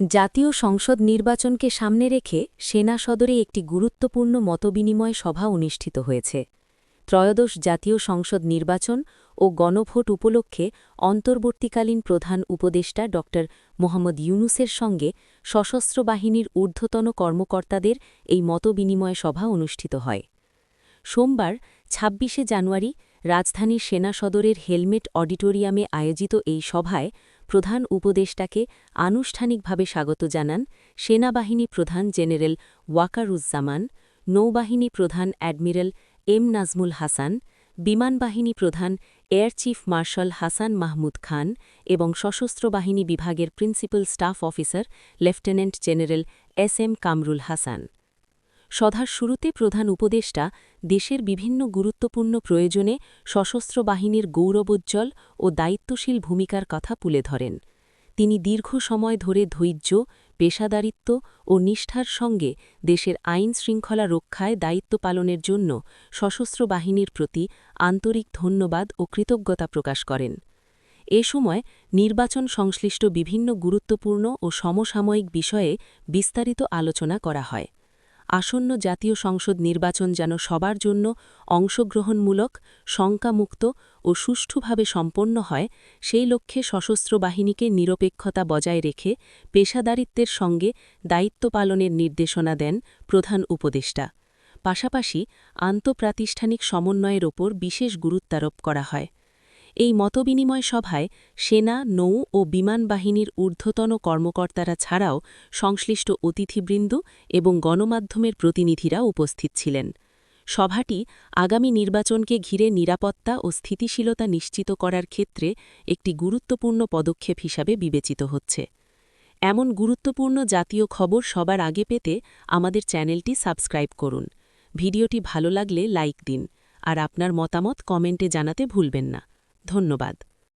জাতীয় সংসদ নির্বাচনকে সামনে রেখে সেনা সদরে একটি গুরুত্বপূর্ণ মতবিনিময় সভা অনুষ্ঠিত হয়েছে। ত্রয়োদশ জাতীয় সংসদ নির্বাচন ও গণভোট উপলক্ষে অন্তর্বর্তীকালীন প্রধান উপদেষ্টা ড. মোহাম্মদ ইউনুসের সঙ্গে সশস্ত্র বাহিনীর ঊর্ধ্বতন কর্মকর্তাদের এই মতবিনিময় সভা অনুষ্ঠিত হয়। সোমবার ২৬শে জানুয়ারি, রাজধানীর সেনা সদরের হেলমেট অডিটোরিয়ামে আয়োজিত এই সভায় প্রধান উপদেষ্টাকে আনুষ্ঠানিকভাবে স্বাগত জানান সেনাবাহিনী প্রধান জেনারেল ওয়াকারুজ্জামান, নৌবাহিনী প্রধান অ্যাডমিরাল এম নাজমুল হাসান, বিমানবাহিনী প্রধান air chief marshal Hasan Mahmud Khan এবং সশস্ত্র বাহিনী বিভাগের principal staff officer lieutenant general S M Kamrul Hasan. সধার শুরুতে প্রধান উপদেষ্টা দেশের বিভিন্ন গুরুত্বপূর্ণ প্রয়োজনে সশস্ত্র বাহিনীর গৌরবোজ্জ্বল ও দায়িত্বশীল ভূমিকার কথা তুলে ধরেন। তিনি দীর্ঘ সময় ধরে ধৈর্য, পেশাদারিত্ব ও নিষ্ঠার সঙ্গে দেশের আইন শৃঙ্খলা রক্ষায় দায়িত্ব পালনের জন্য সশস্ত্র বাহিনীর প্রতি আন্তরিক ধন্যবাদ ও কৃতজ্ঞতা প্রকাশ করেন। এ সময় নির্বাচন সংশ্লিষ্ট বিভিন্ন গুরুত্বপূর্ণ ও সমসাময়িক বিষয়ে বিস্তারিত আলোচনা করা হয়। আসন্ন জাতীয় সংসদ নির্বাচন যেন সবার জন্য অংশগ্রহণমূলক, শঙ্কামুক্ত ও সুষ্ঠুভাবে সম্পন্ন হয়, সেই লক্ষ্যে সশস্ত্র বাহিনীকে নিরপেক্ষতা বজায় রেখে পেশাদারিত্বের সঙ্গে দায়িত্ব পালনের নির্দেশনা দেন প্রধান উপদেষ্টা। পাশাপাশি আন্তঃপ্রাতিষ্ঠানিক সমন্বয়ের ওপর বিশেষ গুরুত্বারোপ করা হয়। এই মতবিনিময় সভায় সেনা, নৌ ও বিমান বাহিনীর ঊর্ধ্বতন কর্মকর্তারা ছাড়াও সংশ্লিষ্ট অতিথিবৃন্দ এবং গণমাধ্যমের প্রতিনিধিরা উপস্থিত ছিলেন। সভাটি আগামী নির্বাচনকে ঘিরে নিরাপত্তা ও স্থিতিশীলতা নিশ্চিত করার ক্ষেত্রে একটি গুরুত্বপূর্ণ পদক্ষেপ হিসাবে বিবেচিত হচ্ছে। এমন গুরুত্বপূর্ণ জাতীয় খবর সবার আগে পেতে আমাদের চ্যানেলটি সাবস্ক্রাইব করুন। ভিডিওটি ভালো লাগলে লাইক দিন। আর আপনার মতামত কমেন্টে জানাতে ভুলবেন না। ধন্যবাদ।